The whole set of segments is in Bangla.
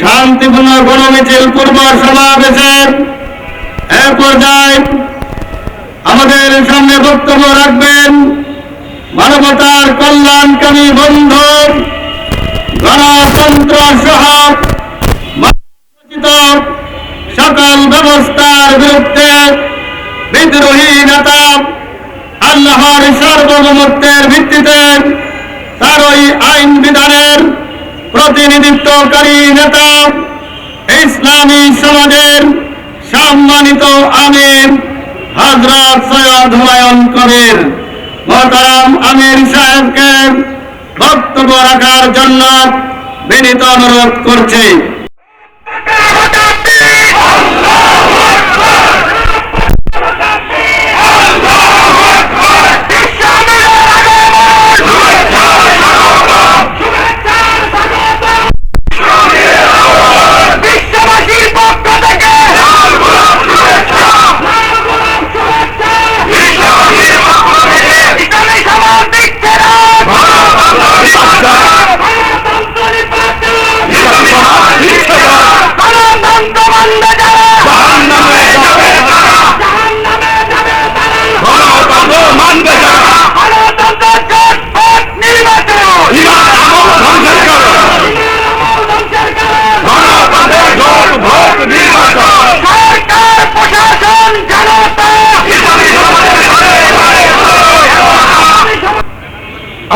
শান্তিপূর্ণ গণমিছিল পূর্ব সমাবেশের এক পর্যায়ে আমাদের সামনে বক্তব্য রাখবেন, মানবতার কল্যাণকামী বন্ধু গণতন্ত্র সহ সকল ব্যবস্থার বিরুদ্ধে বিদ্রোহী নেতা আল্লাহর সার্বভৌমত্বের ভিত্তিতে তারই আইন বিধানের প্রতিনিধিত্বকারী নেতা ইসলামী সমাজের সম্মানিত আমির হজরত সৈয়দ হুমায়ুন কবির। মহতারাম আমির সাহেবকে বক্তব্য রাখার জন্য বিনীত অনুরোধ করছি।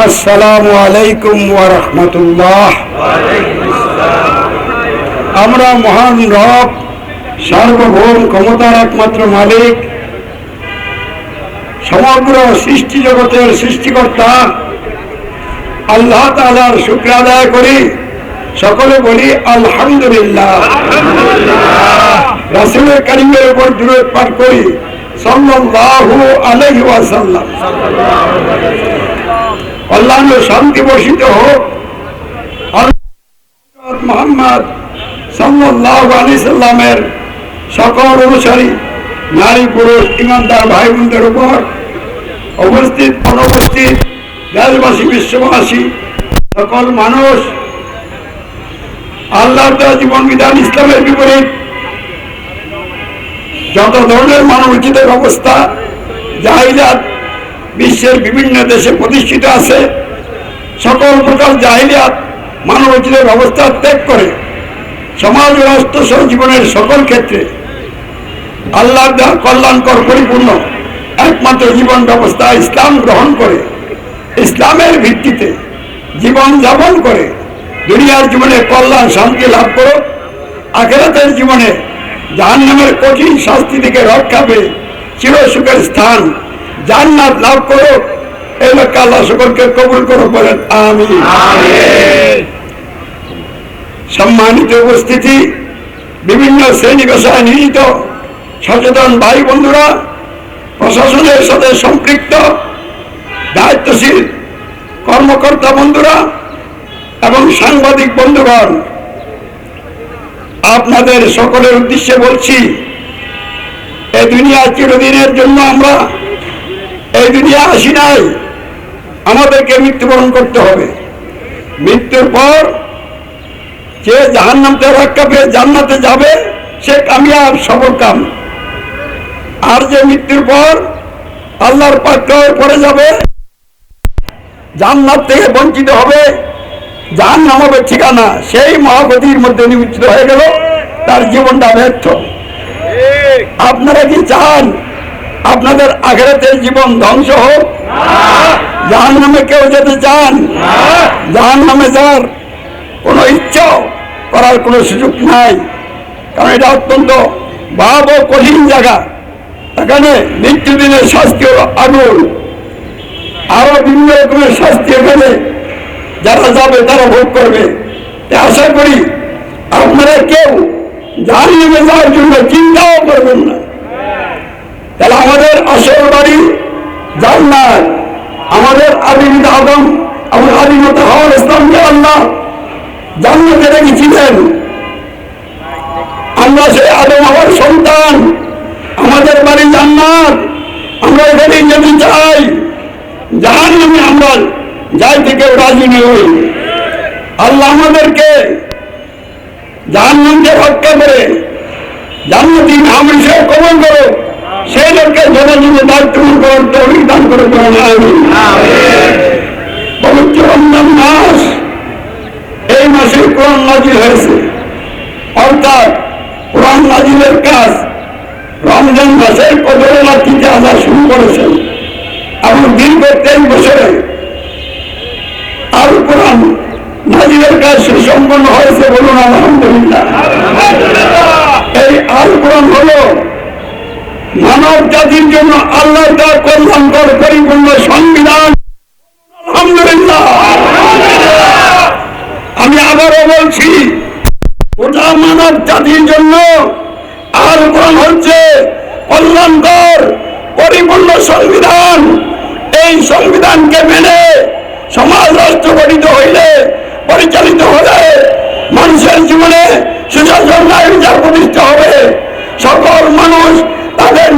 আসসালামু আলাইকুম ওয়া রাহমাতুল্লাহ। আমরা মহান রব, সার্বভৌম ক্ষমতার একমাত্র মালিক, সমগ্র সৃষ্টি জগতের সৃষ্টিকর্তা। আল্লাহ তাআলার শুক্র আদায় করি। সকলে বলি আলহামদুলিল্লাহ। রাসূলের কারিমের উপর দূরত পাঠ করি। সাল্লাল্লাহু আলাইহি ওয়াসাল্লাম। কল্যাণ শান্তি বর্ষিত হোক। মোহাম্মদ আলাইহি সাল্লামের সকল অনুসারী, নারী, পুরুষ, ইমানদার ভাই বোনদের উপর অবস্থিত, অনুপস্থিত দেশবাসী, বিশ্ববাসী, সকল মানুষ আল্লাহ জীবন বিধান ইসলামের বিপরীত। যত ধরনের মানবচিত ব্যবস্থা জাহিলাত বিশ্বের বিভিন্ন দেশে প্রতিষ্ঠিত আছে। সকল প্রকার জাহিলিয়াত মানবচিত ব্যবস্থা ত্যাগ করে। সমাজ রাষ্ট্র সহ জীবনের সকল ক্ষেত্রে আল্লাহ কল্যাণকর, পরিপূর্ণ, একমাত্র জীবন ব্যবস্থা ইসলাম গ্রহণ করে। ইসলামের ভিত্তিতে জীবন যাপন করে। দুনিয়ার জীবনে কল্যাণ, শান্তি লাভ করো। আখেরাতের জীবনে জাহান্নামের কঠিন শাস্তি থেকে রক্ষা পেয়ে চির সুখের স্থান জান্নাত লাভ করো। এই লক্ষ্যে আল্লাহ সকলকে কবুল করো বলেন আমি সম্মানিত উপস্থিতি বিভিন্ন শ্রেণি পেশায় নিহিত সচেতন ভাই বন্ধুরা প্রশাসনের সাথে সম্পৃক্ত দায়িত্বশীল কর্মকর্তা বন্ধুরা এবং সাংবাদিক বন্ধুগণ আপনাদের সকলের উদ্দেশ্যে বলছি এই দুনিয়া চিরদিনের জন্য আমরা এই দুনিয়া আসি নাই। আমাদেরকে মৃত্যুবরণ করতে হবে। মৃত্যুর পর যে জাহান্নাম থেকে রক্ষা পেয়ে জান্নাতে যাবে, সে কামিয়াব, সফল কাম। আর যে মৃত্যুর পর আল্লাহর পাত্রের পরে যাবে, জান্নাত থেকে বঞ্চিত হবে, জাহান্নাম হবে ঠিকানা। সেই মহাগতির মধ্যে নিমজ্জিত হয়ে গেল, তার জীবনটা ব্যর্থ। আপনারা কি চান? আপনাদের আখেরাতের জীবন ধ্বংস হোক। জাহান নামে কেউ যেতে চান? জাহান নামে যাওয়ার কোনো ইচ্ছা করার কোনো সুযোগ নাই। কারণ এটা অত্যন্ত ভাব ও কঠিন জায়গা। এখানে মৃত্যুদিনের শাস্তি হলো আগুন। আরও বিভিন্ন রকমের শাস্তি এখানে যারা যাবে, তারা ভোগ করবে। আশা করি আপনারা কেউ জাহান্নামে যাওয়ার জন্য চিন্তাও করবেন না। তাহলে আমাদের আসল বাড়ি জান্নাত। আমাদের আদিমিত আদম আমার আদিমত হওয়ার ইসলামকে আল্লাহ জান্নাতে রেখেছিলেন। আমরা সেই আদম আমার সন্তান, আমাদের বাড়ি জান্নাত। আমরা এখানে যেতে চাই জাহান নামে আমরা যাই থেকে রাজি নই। আল্লাহ আমাদেরকে জাহান্নামকে রক্ষা করে জান্নাতি নাম হিসেবে কবল করো সেই লোককে যথাযথ দায়িত্ব করার তৌফিক দান করে পবিত্র রমজান মাস এই মাসে কোরআন নাজিল হয়েছে। অর্থাৎ কোরআন নাজিলের কাজ রমজান মাসের কদরে রাত্রিতে আসা শুরু করেছেন। এবং দীর্ঘ তেইশ বছরে আল কোরআন নাজিলের কাজ সুসম্পন্ন হয়েছে বলুন মানব জাতির জন্য আল্লাহ তার কল্যাণকর পরিপূর্ণ সংবিধান। আলহামদুলিল্লাহ। আমি আবারও বলছি গোটা মানব জাতির জন্য আর কোরআন হচ্ছে কল্যাণকর পরিপূর্ণ সংবিধান। এই সংবিধানকে মেনে সমাজ রাষ্ট্র গঠিত হইলে, পরিচালিত হলে মানুষের জীবনে সুশাসন ন্যায় বিচার প্রতিষ্ঠা হবে। সকল মানুষ তাদের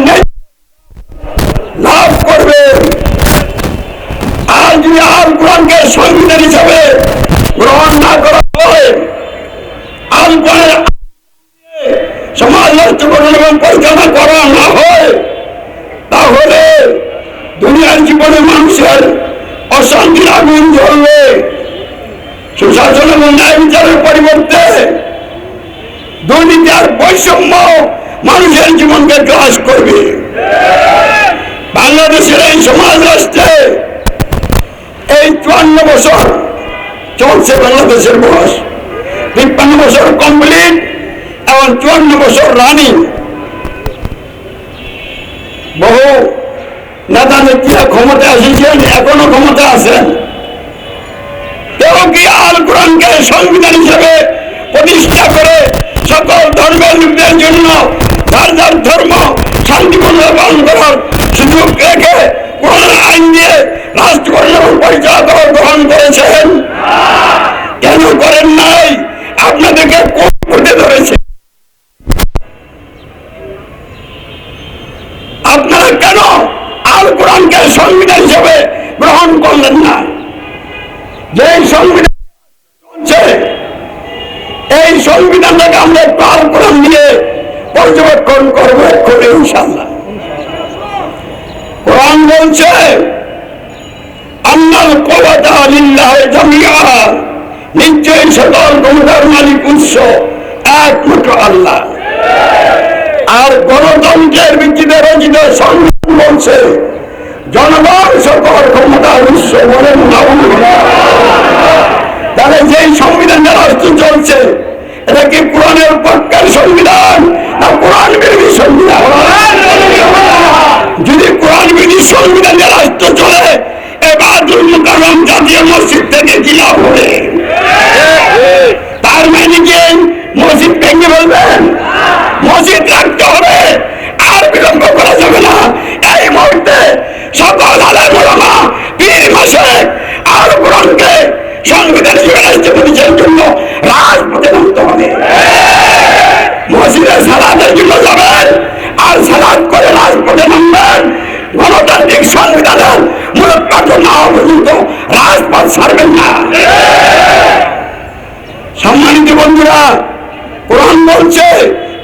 লাভ করবে। আর যদি আল কোরআনকে সংবিধান হিসাবে গ্রহণ না করা হয়, আল কোরআনের সমাজ গঠন এবং পরিচালনা করা না হয়, তাহলে দুনিয়ার জীবনে মানুষের অশান্তির আগুন জ্বলবে সুশাসন এবং ন্যায় বিচারের পরিবর্তে দুর্নীতি আর বৈষম্য মানুষের জীবনকে গ্রাস করবে। বাংলাদেশের এই সমাজ রাষ্ট্রে এই চুয়ান্ন বছর চলছে বাংলাদেশের বয়স। তিপ্পান্ন বছর কমপ্লিট এবং চুয়ান্ন বছর রানিং বহু নেতা নেত্রীরা ক্ষমতা এসেছেন, এখনও ক্ষমতা আছেন। কেউ কি আল কোরআনকে সংবিধান হিসেবে প্রতিষ্ঠা করে সকল ধর্মের লোকদের জন্য যার ধর্ম শান্তিপূর্ণ পালন করার সুযোগ রেখে কোরআন আইন দিয়ে রাষ্ট্র এবং পরিচালনা গ্রহণ করেছেন কেন করেন নাই আপনাদেরকে কোন করতে ধরেছে আপনারা কেন আল কোরআনকে সংবিধান হিসেবে গ্রহণ করলেন না যে সংবিধান চলছে এই সংবিধানটাকে আমরা একটু আল কোরআন দিয়ে পর্যবেক্ষণ করব এক্ষুনি ইনশাল্লাহ কোরআন বলছে আল্লাহ কবাতা লিল্লাহ জামিয়া নিশ্চয়ই সকল ক্ষমতার মালিক উৎস একমাত্র আল্লাহ আর গণতন্ত্রের ভিত্তিতে রচিত সংবিধান বলছে, জনগণ সকল ক্ষমতার উৎস বলেন তাহলে যেই সংবিধানটা রাষ্ট্র চলছে, এটা কি কোরআনের পক্ষের সংবিধান না কোরআন বিরোধী সংবিধান? যদি কোরআন বিরোধী সংবিধানে রাষ্ট্র চলে, এবার মুকাররম জাতীয় মসজিদ থেকে লাভ হবে তার মানে কি? মসজিদ ভেঙে বলবেন? মসজিদ রাখতে হবে। বিলম্ব করা যাবে না এই মুহূর্তে সকল আলের মোলামা পীর মাসে আর কোরআনকে সংবিধান হিসেবে রাষ্ট্র প্রতিষ্ঠার জন্য রাজপথে নামতে হবে মসজিদে সালাদের জন্য যাবেন আর সালাদ করে রাজপথে নামবেন গণতান্ত্রিক সংবিধানের মূলত না পর্যন্ত রাজপথ ছাড়বেন না সম্মানিত বন্ধুরা, কোরআন বলছে,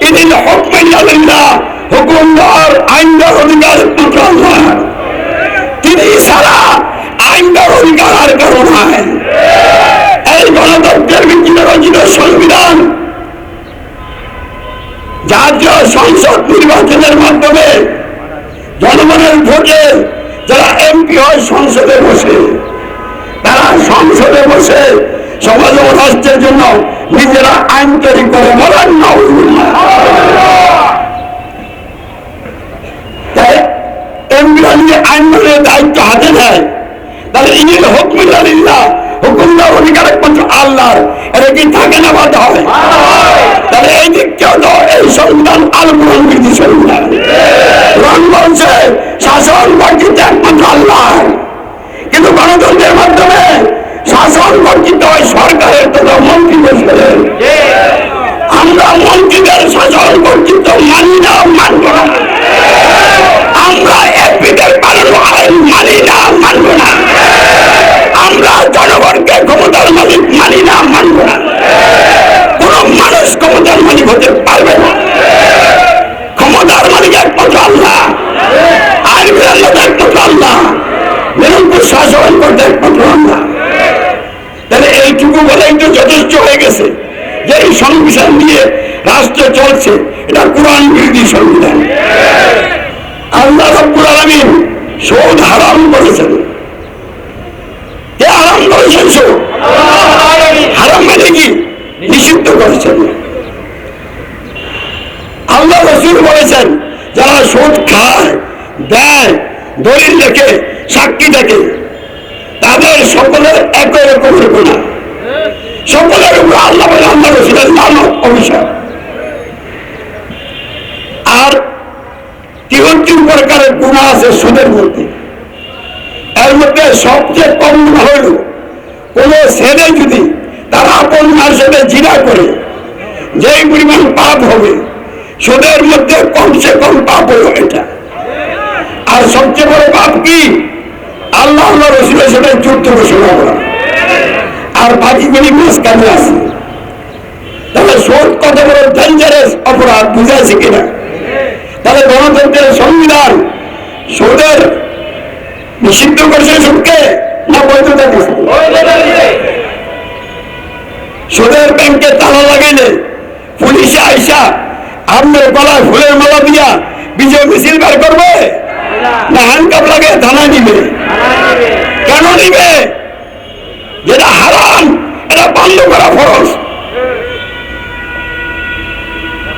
ইদিন হুকমিল্লাহ হুকুমদার, আইনদার অধিকার একমাত্র তিনি সারা আইনদার অধিকার আর কারও এই গণতন্ত্রের ভিত্তিতে রচিত সংবিধান জাতীয় সংসদ নির্বাচনের মাধ্যমে জনগণের ভোটে যারা এমপি হয় সংসদে বসে, তারা সংসদে বসে সমাজ ও রাষ্ট্রের জন্য নিজেরা আইন তৈরি করে বলেন না এমপিরা যদি মানে দায়িত্ব হাতে নেয়। কিন্তু গণতন্ত্রের মাধ্যমে শাসন বর্জিত হয় সরকারের তথা মন্ত্রী পরিষদের। আমরা মন্ত্রীদের শাসন বর্জিত মানি না, মানব না। আমরা এমপিদের পালানো আইন মানি না, মানব না। আমরা জনগণকে ক্ষমতার মালিক, মানি না, মানব না। কোন মানুষ ক্ষমতার মালিক হতে পারবে না। ক্ষমতার মালিক একমাত্র আল্লাহ। আইনের আল্লাহ একমাত্র আল্লাহ। নিরঙ্কুশ শাসন করতে একমাত্র আল্লাহ। তাহলে এইটুকু বলেই তো যথেষ্ট হয়ে গেছে যে এই সংবিধান দিয়ে রাষ্ট্র চলছে। এটা কোরআন বিরোধী সংবিধান। আল্লাহ রব্বুল আলামিন সুদ হারাম করেছেন। হারাম করেছেন সুদ। হারাম মানে কি? নিষিদ্ধ করেছেন। আল্লাহ রসুল বলেছেন, যারা সুদ খায়, দেয়, দলিল লেখে সাক্ষী দেখে, তাদের সকলের একই রকমের গুণা সকলের উপর আল্লাহ আল্লাহ রসুলের নামক অভিশাপ আর তিহত্তর প্রকারের গুণা আছে সুদের মধ্যে। এর মধ্যে সবচেয়ে কম গুণা হইল, কোন ছেলে যদি তার আপন মার সাথে জিরা করে, যেই পরিমাণ পাপ হবে, সুদের মধ্যে কমসে কম পাপ হলো এটা। আর সবচেয়ে বড় পাপ কি? আল্লাহ রসুলের সাথে যুদ্ধ ঘোষণা করা। আর বাকিগুলি মাঝখানে আছে। তাহলে সুদ কত বড় ডেঞ্জারাস অপরাধ, বুঝাইছে কিনা? তাহলে গণতন্ত্রের সংবিধান সুদের নিষিদ্ধ করছে সুদকে না বৈধতা সুদের ব্যাংকে তালা লাগাইলে পুলিশে আইসা আপনার গলায় ফুলের মালা দিয়া বিজয় মিছিল বের করবে? না হ্যান্ডকাপ লাগে, থানা নিবে। কেন নিবে? যেটা হারাম, এটা বন্ধ করা ফরজ।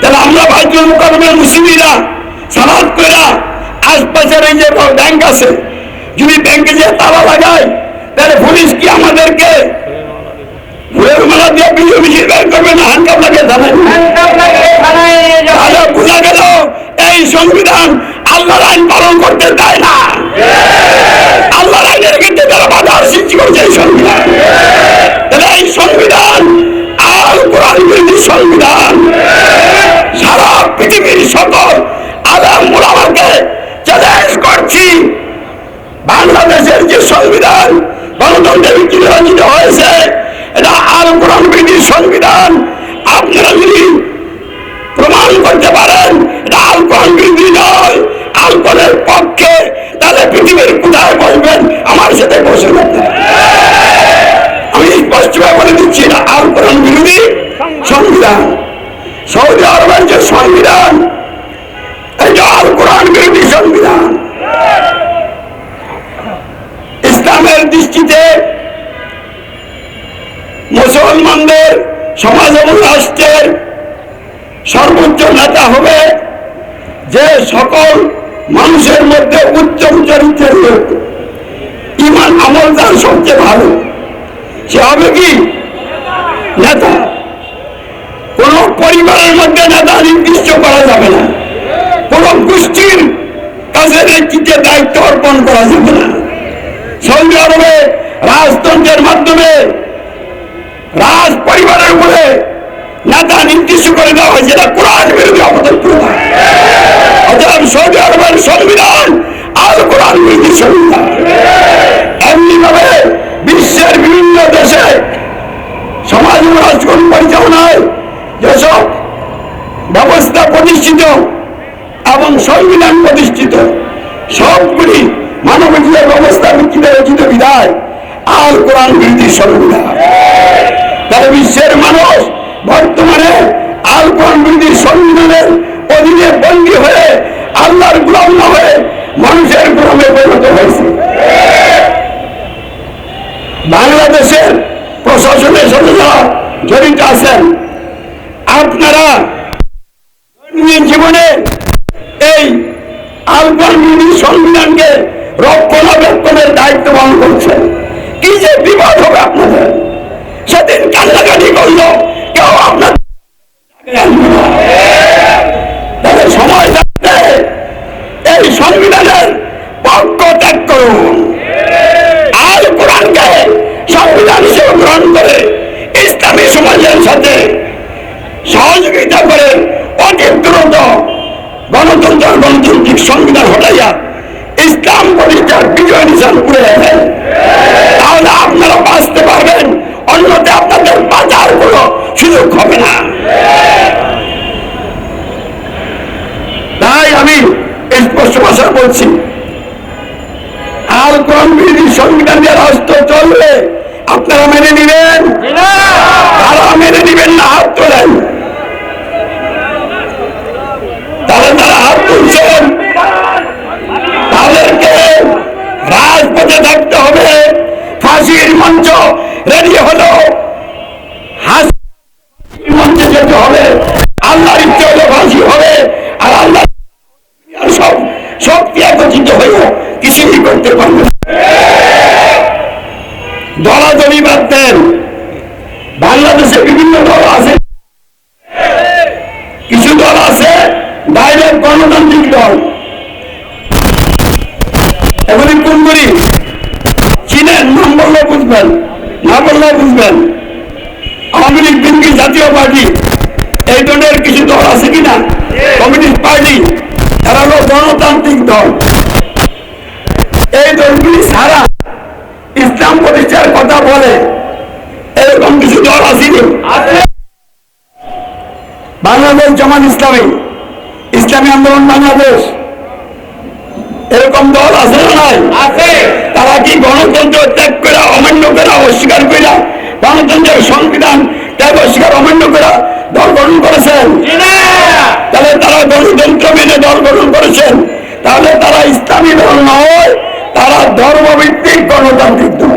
তাহলে আমরা ভাইজুল মুকারমের মুসলিমরা সালাদ কইরা আশপাশের এই যে ব্যাংক আছে। যদি ব্যাংকে যে তালা লাগায় তাহলে পুলিশ কি আমাদেরকে ফুলের মালা দিয়ে বিজয় মিছিল বের করবে না? হ্যান্ডকাপ? তাহলে বোঝা গেল এই সংবিধান আল্লাহর আইন পালন করতে দেয় না। আল্লাহর আইনের ক্ষেত্রে তারা বাধার সৃষ্টি করছে এই সংবিধান। তাহলে এই সংবিধান আল কোরআন বিরোধী সংবিধান সারা পৃথিবীর সকল মোলামাকে চ্যালেঞ্জ করছি। বাংলাদেশের যে সংবিধান গণতন্ত্রের ভিত্তিতে রচিত হয়েছে, এটা আল কোরআন বিরোধী সংবিধান আপনারা যদি প্রমাণ করতে পারেন, এটা আলকোহল বিরোধী নয় আলকোহলের পক্ষে তাহলে পৃথিবীর কোথায় বসবেন? আমার সাথে বসে আপনারা আমি স্পষ্টভাবে বলে দিচ্ছি না আলকোহল বিরোধী সংবিধান। সৌদি আরবের যে সংবিধান এটা আল কোরআন বিরোধী সংবিধান ইসলামের দৃষ্টিতে মুসলমানদের সমাজ এবং রাষ্ট্রের সর্বোচ্চ নেতা হবে যে সকল মানুষের মধ্যে উত্তম চরিত্রের লোক ইমান আমল তার সবচেয়ে ভালো সে হবে কি নেতা কোন পরিবারের মধ্যে নেতা নির্দিষ্ট করা যাবে না কোন গোষ্ঠীর কাছে নেতৃত্বের দায়িত্ব অর্পণ করা যাবে না। সৌদি আরবে রাজতন্ত্রের মাধ্যমে রাজ পরিবারের উপরে নেতা নির্দিষ্ট করে দেওয়া হয়েছে, এটা কোরআন বিরোধী অপরাধ প্রধান সৌদি আরবের সংবিধান আর কোরআন বিরোধী সংবিধান এমনি ভাবে বিশ্বের বিভিন্ন দেশে সমাজ রাজকোট পরিচালনায় যেসব ব্যবস্থা প্রতিষ্ঠিত এবং সংবিধান প্রতিষ্ঠিত। সবগুলি মানবাধিকার ব্যবস্থা ভিত্তিতে রচিত বিধায় আর কোরআন বিরোধী সংবিধান। তাহলে বিশ্বের মানুষ বর্তমানে আল কোরআন বিরোধী সংবিধানের অধীনে বন্দী হয়ে আল্লাহর না হয়ে মানুষের গুলামে পরিণত হয়েছে। সংবিধান রাষ্ট্র চলবে। আপনারা মেনে নিবেন? তারা মেনে নিবেন না, হাত তোলেন। তারা তারা হাত তুলছেন। তাদেরকে রাজপথে থাকতে হবে। ফাঁসির মঞ্চ রেডি হলো হাস মঞ্চে যেতে হবে আল্লাহর ইচ্ছে হলে ফাঁসি হবে আর আল্লাহ আর সব শক্তি একত্রিত হয়েও কিছুই করতে পারবে না। দলাদলি বাদ দেন বাংলাদেশে বিভিন্ন দল আছে কিছু দল আছে ডাইরেক্ট গণতান্ত্রিক দল এগুলি কোনগুলি চীনের নাম বললে বুঝবেন না বললে বুঝবেন। আওয়ামী লীগ বিএনপি জাতীয় পার্টি এই দলের কিছু দল আছে কিনা? কমিউনিস্ট পার্টি তারা হলো গণতান্ত্রিক দল। এই দলগুলি সারা ইসলাম প্রতিষ্ঠার কথা বলে এরকম কিছু দল আসেনি বাংলাদেশ জামাত ইসলামী। ইসলামী আন্দোলন বাংলাদেশ। এরকম দল আছে না নাই? আছে। তারা কি গণতন্ত্র ত্যাগ করে অমান্য করে অস্বীকার করে গণতন্ত্রের সংবিধান ত্যাগ অস্বীকার অমান্য করে দল গঠন করেছেন? তাহলে তারা গণতন্ত্র মেনে দল গঠন করেছেন। তাহলে তারা ইসলামী দল নয় তারা ধর্মভিত্তিক গণতান্ত্রিক দল।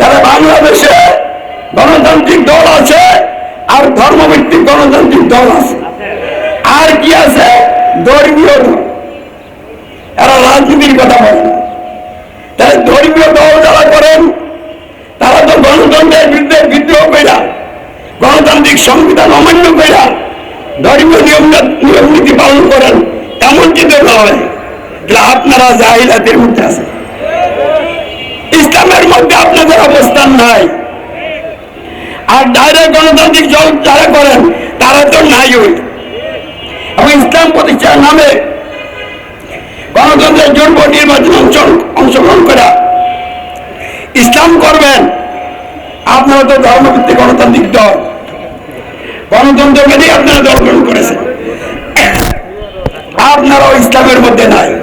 তারা বাংলাদেশে গণতান্ত্রিক দল আছে আর ধর্মভিত্তিক গণতান্ত্রিক দল আছে। আর কি আছে? ধর্মীয় দল। এরা রাজনীতির কথা বলেন তাহলে ধর্মীয় দল যারা করেন, তারা তো গণতন্ত্রের বিরুদ্ধে বিদ্রোহ কইরা, গণতান্ত্রিক সংবিধান অমান্য কইরা ধর্মীয় নিয়ম নিয়ম নীতি পালন করেন এমন চিন্তা নয় যে আপনারা জাহিলাতের মধ্যে আছে ইসলামের মধ্যে আপনাদের অবস্থান নাই। আর ডাইরেক্ট গণতান্ত্রিক দল যারা করেন, তারা তো নাই এবং ইসলাম প্রতিষ্ঠার নামে গণতন্ত্রের জন্ম নির্বাচন অংশ- অংশগ্রহণ করা ইসলাম করবেন। আপনারা তো ধর্মভিত্তিক গণতান্ত্রিক দল। গণতন্ত্র মেনেই আপনারা দল গ্রহণ করেছেন। আপনারাও ইসলামের মধ্যে নাই।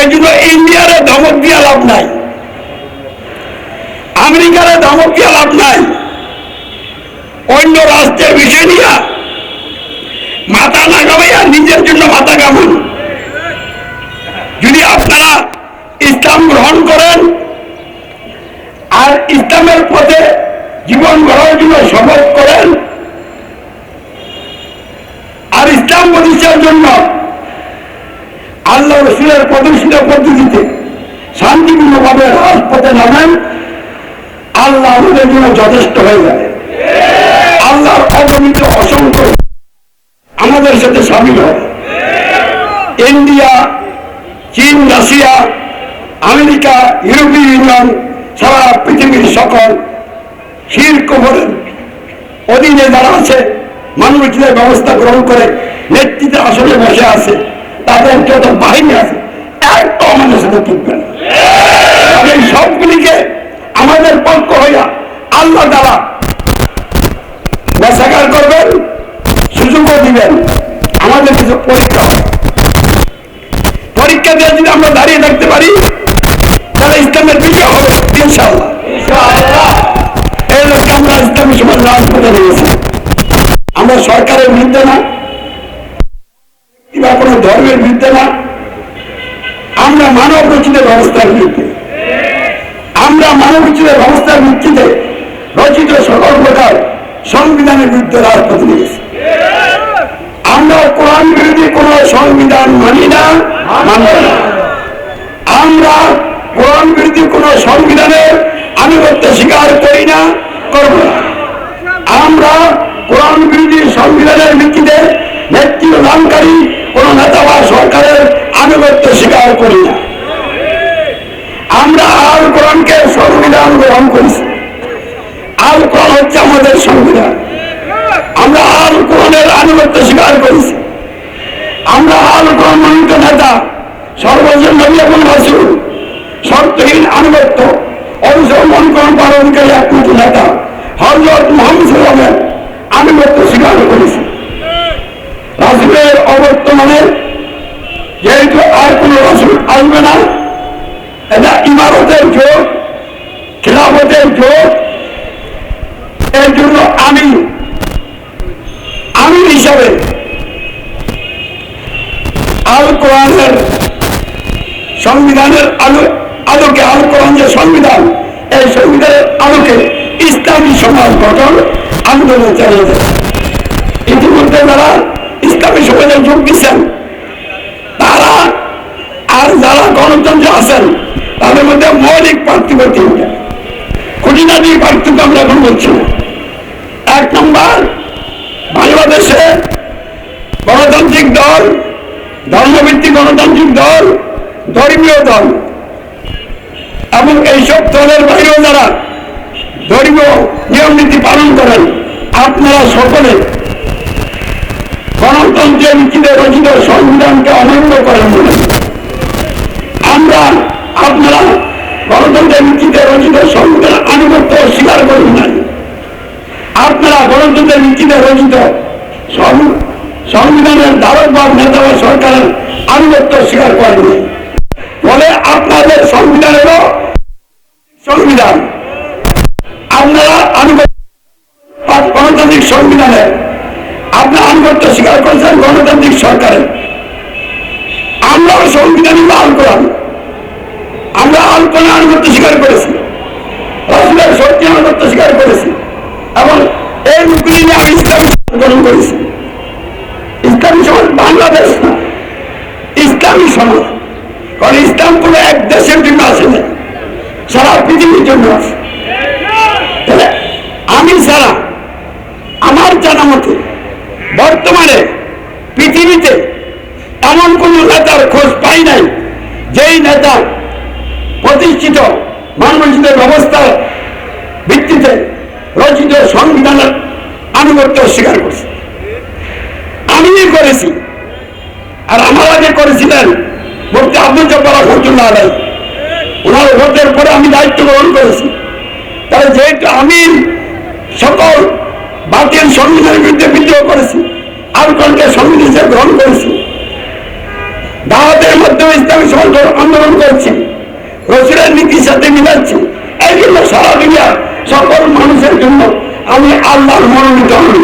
এই জন্য ইন্ডিয়ারে ধমক দিয়া লাভ নাই। আমেরিকারে ধমক দিয়া লাভ নাই। অন্য রাষ্ট্রের বিষয় নিয়ে মাথা না কামাইয়া নিজের জন্য মাথা কামান যদি আপনারা ইসলাম গ্রহণ করেন, আর ইসলামের পথে জীবন গড়ার জন্য শপথ করেন, আর ইসলাম প্রতিষ্ঠার জন্য আল্লাহ রসুলের প্রদর্শিত পদ্ধতিতে শান্তিপূর্ণভাবে রাজপথে নামেন, আল্লাহ আমাদের জন্য যথেষ্ট হয়ে যাবে। আল্লাহর অগণিত অসংখ্য আমাদের সাথে সামিল হবে ইন্ডিয়া চীন, রাশিয়া, আমেরিকা, ইউরোপীয় ইউনিয়ন, সারা পৃথিবীর সকল কবরের অধীনে যারা আছে মানবচিতের ব্যবস্থা গ্রহণ করে নেতৃত্বে আসলে বসে আছে, তাদের যত বাহিনী আছে একটু আমাদের সাথে তবে এই সবগুলিকে আমাদের পক্ষ হইয়া আল্লাহ দ্বারা বেসাকার করবেন, সুযোগও দিবেন, আমাদের কিছু পরীক্ষা পরীক্ষা দিয়ে যদি আমরা দাঁড়িয়ে থাকতে পারি তাহলে ইসলামের বিজয় হবে এই লক্ষ্যে আমরা ইসলামী সমাজ রাজপথে রয়েছি আমরা সরকারের বিরুদ্ধে না কিংবা কোনো ধর্মের বিরুদ্ধে না আমরা মানব রচিত ব্যবস্থার বিরুদ্ধে। আমরা মানব রচিত ব্যবস্থার ভিত্তিতে রচিত সকল প্রকার সংবিধানের বিরুদ্ধে রাজপথে নিয়েছি আমরা কোরআন বিরোধী কোন সংবিধান মানি না। আমরা কোরআন বিরোধী কোন সংবিধানের আনুগত্য স্বীকার করি না, করব না। আমরা কোরআন বিরোধী সংবিধানের ভিত্তিতে নেতৃত্ব দানকারী কোন নেতা বা সরকারের আনুগত্য স্বীকার করি না। আমরা আল কোরআনকে সংবিধান গ্রহণ করেছি আল কোরআন হচ্ছে আমাদের সংবিধান। আমরা আল কোরআনের আনুগত্য স্বীকার করেছি আমরা আল মনোনীত নেতা, সর্বজন নবী শর্তহীন, আনুগত্য, অনুসরণ অনুকরণ পালনকারী একমাত্র নেতা হজরত মোহাম্মদ আনুগত্য স্বীকার করেছি। রাসূলের অবর্তমানে যেহেতু আর কোন রসুল আসবে না, এটা ইমারতের যোগ খেলাফতের যোগ এর জন্য আমি হিসাবে আল কোরআনের সংবিধানের আলো আলোকে, আল কোরআন যে সংবিধান, এই সংবিধানের আলোকে ইসলামী সমাজ গঠন আন্দোলন চালিয়ে ইতিমধ্যে যারা ইসলামী সমাজে যোগ দিচ্ছেন তারা আর যারা গণতন্ত্র আছেন, তাদের মধ্যে মৌলিক পার্থক্য তিনটা। খুঁটিনাটি পার্থক্য আমরা এখন বলছি এক নম্বর, বাংলাদেশে গণতান্ত্রিক দল ধর্মভিত্তিক গণতান্ত্রিক দল, ধর্মীয় দল, এবং এইসব দলের বাইরেও যারা ধর্মীয় নিয়ম নীতি পালন করেন, আপনারা সকলে গণতন্ত্রের নীতিতে রচিত সংবিধানকে অমান্য করেন বলে। আমরা, আপনারা গণতন্ত্রের নীতিতে রচিত সংবিধান আনুগত্য স্বীকার করুন নাই। আপনারা গণতন্ত্রের নীতিতে রচিত সংবিধানের ধারক বা নেতা বা সরকারের আনুগত্য স্বীকার করেননি ফলে আপনাদের সংবিধানেরও সংবিধান। আপনারা আনুগত্য গণতান্ত্রিক সংবিধানের আপনার আনুগত্য স্বীকার করেছেন গণতান্ত্রিক সরকারের আমরাও সংবিধানই আল কোরআন। আমরা আল কোরআন আনুগত্য স্বীকার করেছি। সত্যি আনুগত্য স্বীকার করেছি। এবং এই নিয়ে আমি গ্রহণ করেছি। বাংলাদেশ ইসলামী সমাজ। কারণ ইসলাম কোনো এক দেশের জন্য আসে না, সারা পৃথিবীর জন্য আসে। আমি ছাড়া আমার জানা মতে বর্তমানে পৃথিবীতে এমন কোন নেতার খোঁজ পাই নাই, যেই নেতা প্রতিষ্ঠিত মানবাধিত ব্যবস্থার ভিত্তিতে রচিত সংবিধানের আনুগত্য স্বীকার করছে। আমি করেছি। আর আমার আগে করেছিলেন। মুক্তি আব্দুল জব্বার রহমতুল্লাহ আলাই ওনার ভোটের পরে আমি দায়িত্ব গ্রহণ করেছি। তাহলে যেহেতু আমি সকল বাতিল সংবিধানের বিরুদ্ধে বিদ্রোহ করেছি, আর আলকনকে সংবিধান গ্রহণ করেছি। দাওয়াতের মাধ্যমে ইসলামী সমাজ আন্দোলন করছি। রসুলের নীতির সাথে মিলাচ্ছি। এই জন্য সারা দুনিয়া সকল মানুষের জন্য আমি আল্লাহর মনোনীত আমি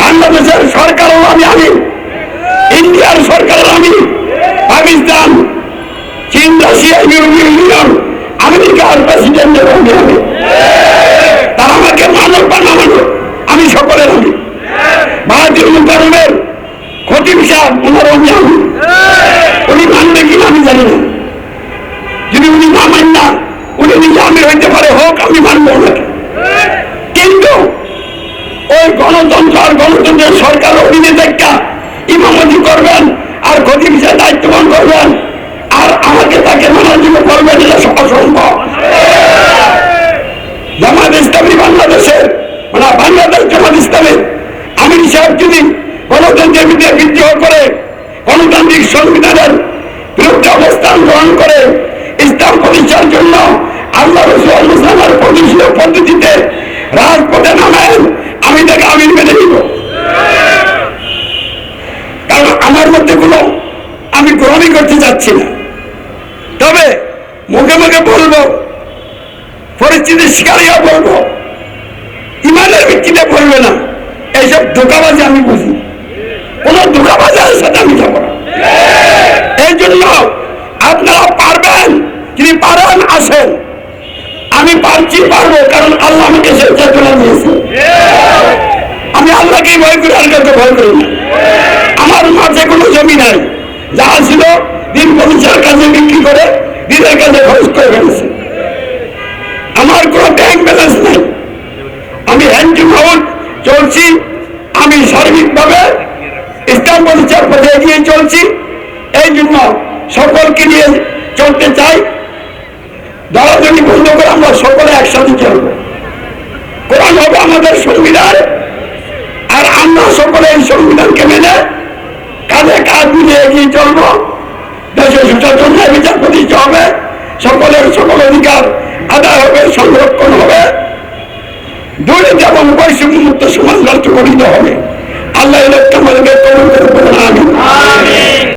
বাংলাদেশের সরকারও আমি আমি ইন্ডিয়ার সরকারের আমি পাকিস্তান, চীন, রাশিয়া, ইউরোপীয় ইউনিয়ন, আমেরিকার প্রেসিডেন্টের আমি আমি তারা আমাকে মানব বা না মানব আমি সকলের আমি ভারতীয় মুকারমের ক্ষতি সাহেব ওনার আমি উনি মানবে আমি জানি না। যদি উনি না মান না, উনি নিজে আমি হইতে পারে, হোক, আমি মানবো ওনাকে। কিন্তু ওই গণতন্ত্র আর গণতন্ত্রের সরকার অধীনে দেখা ইমামতি করবেন, আর ক্ষতি বিষয়ে দায়িত্ব পালন করবেন, আর আমাকে তাকে জন্য করবেন এটা অসম্ভব জামাত ইসলামী বাংলাদেশের মানে বাংলাদেশ জামাত ইসলামের আমির সাহেব যদি গণতন্ত্রের বিরুদ্ধে বিদ্রোহ করে গণতান্ত্রিক সংবিধানের বিরুদ্ধে অবস্থান গ্রহণ করে ইসলাম প্রতিষ্ঠার জন্য আল্লাহ রসুল ইসলামের প্রতিষ্ঠিত পদ্ধতিতে রাজপথে নামেন, আমি তাকে আমির মেনে নিব। আমার মধ্যে কোনো, আমি গ্রহণই করতে যাচ্ছি না। তবে মুখে মুখে বলব, পরিস্থিতির শিকারিও বলব, ইমানের ভিত্তিতে বলবে না, এইসব ধোকাবাজি আমি বুঝি। কোন ধোকাবাজের সাথে আমি যাব না। এই জন্য আপনারা পারবেন তিনি পারেন আসেন। আমি পারছি, পারব, কারণ আল্লাহ আমাকে সে চেতনা দিয়েছে। আমি আল্লাহকেই ভয় করি, আর কাউকে ভয় করি না। জমি নাই যা ছিল দিন পঞ্চার কাজে বিক্রি করে দিনের কাজে খরচ করে ফেলেছে। আমার কোনো ব্যাংক ব্যালেন্স নাই। আমি হ্যান্ড মাউথ চলছি। আমি সার্বিকভাবে ইসলাম পরিচয় পথে এগিয়ে চলছি। এই জন্য সকলকে নিয়ে চলতে চাই। দলাদলি বন্ধ করে আমরা সকলে একসাথে চলব। কোরআন হবে আমাদের সংবিধান। আর আমরা সকলে এই সংবিধানকে মেনে কাঁধে কাঁধ মিলিয়ে এগিয়ে চলবো। দেশের সুশাসন বিচার প্রতিষ্ঠা হবে। সকলের সকল অধিকার আদায় হবে, সংরক্ষণ হবে। দলিত এবং বৈষম্য মুক্ত সমাজ রাষ্ট্র গঠিত হবে। আল্লাহ আমাদেরকে কবুল করে বলেন আমি